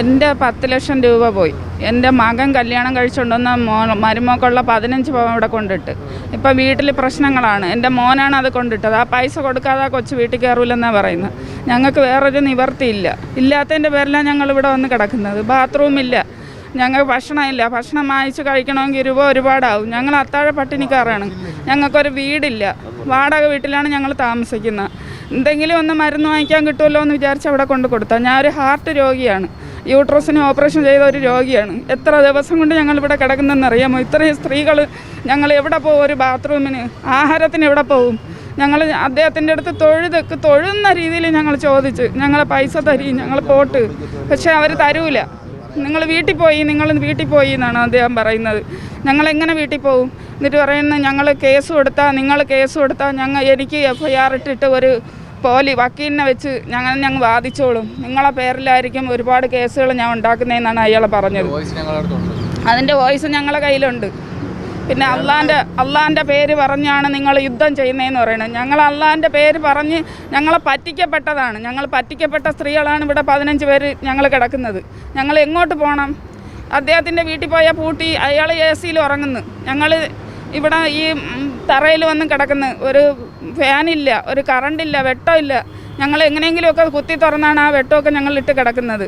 എന്റെ പത്ത് ലക്ഷം രൂപ പോയി. എന്റെ മകൻ കല്യാണം കഴിച്ചുകൊണ്ടുവന്ന മോ മരുമോക്കുള്ള പതിനഞ്ച് പവൻ ഇവിടെ കൊണ്ടിട്ട്. ഇപ്പം വീട്ടിൽ പ്രശ്നങ്ങളാണ്. എന്റെ മോനാണ് അത് കൊണ്ടിട്ടത്. ആ പൈസ കൊടുക്കാതെ ആ കൊച്ചു വീട്ടിൽ കയറൂലെന്നാണ് പറയുന്നത്. ഞങ്ങൾക്ക് വേറൊരു നിവർത്തിയില്ല. ഇല്ലാത്തതിന്റെ പേരിലാണ് ഞങ്ങൾ ഇവിടെ വന്ന് കിടക്കുന്നത്. ബാത്റൂമില്ല ഞങ്ങൾക്ക് ഭക്ഷണമില്ല ഭക്ഷണം വാങ്ങിച്ച് കഴിക്കണമെങ്കിൽ രൂപ ഒരുപാടാവും. ഞങ്ങൾ അത്താഴ പട്ടിണിക്കാരാണ്. ഞങ്ങൾക്കൊരു വീടില്ല. വാടക വീട്ടിലാണ് ഞങ്ങൾ താമസിക്കുന്നത്. എന്തെങ്കിലും ഒന്ന് മരുന്ന് വാങ്ങിക്കാൻ കിട്ടുമല്ലോ എന്ന് വിചാരിച്ച് അവിടെ കൊണ്ട് കൊടുത്താൽ ഞാൻ ഒരു ഹാർട്ട് രോഗിയാണ്. യൂട്രസിന് ഓപ്പറേഷൻ ചെയ്ത ഒരു രോഗിയാണ്. എത്ര ദിവസം കൊണ്ട് ഞങ്ങൾ ഇവിടെ കിടക്കുന്നതെന്ന് അറിയാമോ? ഇത്രയും സ്ത്രീകൾ ഞങ്ങൾ എവിടെ പോകും ഒരു ബാത്റൂമിന് ആഹാരത്തിന് എവിടെ പോകും ഞങ്ങൾ അദ്ദേഹത്തിന്റെ അടുത്ത് തൊഴുത് തൊഴുന്ന രീതിയിൽ ഞങ്ങൾ ചോദിച്ച് ഞങ്ങളെ പൈസ തരി ഞങ്ങൾ പോട്ട്. പക്ഷേ അവർ തരൂല. നിങ്ങൾ വീട്ടിൽ പോയി നിങ്ങൾ വീട്ടിൽ പോയി എന്നാണ് അദ്ദേഹം പറയുന്നത്. ഞങ്ങൾ എങ്ങനെ വീട്ടിൽ പോകും എന്നിട്ട് പറയുന്നത് ഞങ്ങൾ കേസ് കൊടുത്താൽ നിങ്ങൾ കേസ് കൊടുത്താൽ ഞങ്ങൾ എനിക്ക് എഫ് ഐ ആർ ഇട്ടിട്ട് ഒരു പോലി വക്കീലിനെ വെച്ച് ഞങ്ങൾ ഞങ്ങൾ വാദിച്ചോളും. നിങ്ങളെ പേരിലായിരിക്കും ഒരുപാട് കേസുകൾ ഞാൻ ഉണ്ടാക്കുന്നതെന്നാണ് അയാൾ പറഞ്ഞത്. അതിന്റെ വോയിസ് ഞങ്ങളെ കയ്യിലുണ്ട്. പിന്നെ അള്ളാന്റെ അള്ളാന്റെ പേര് പറഞ്ഞാണ് നിങ്ങൾ യുദ്ധം ചെയ്യുന്നതെന്ന് പറയുന്നത് ഞങ്ങൾ അള്ളാന്റെ പേര് പറഞ്ഞ് ഞങ്ങളെ പറ്റിക്കപ്പെട്ടതാണ്. ഞങ്ങൾ പറ്റിക്കപ്പെട്ട സ്ത്രീകളാണ് ഇവിടെ പതിനഞ്ച് പേര് ഞങ്ങൾ കിടക്കുന്നത്. ഞങ്ങൾ എങ്ങോട്ട് പോകണം അദ്ദേഹത്തിന്റെ വീട്ടിൽ പോയാൽ പൂട്ടി അയാൾ എ സിയിൽ ഉറങ്ങുന്നു. ഞങ്ങൾ ഇവിടെ ഈ തറയിൽ വന്ന് കിടക്കുന്ന ഒരു ഫാനില്ല ഒരു കറണ്ടില്ല വെട്ടമില്ല. ഞങ്ങൾ എങ്ങനെയെങ്കിലുമൊക്കെ കുത്തി തുറന്നാണ് ആ വെട്ടമൊക്കെ ഞങ്ങൾ ഇട്ട് കിടക്കുന്നത്.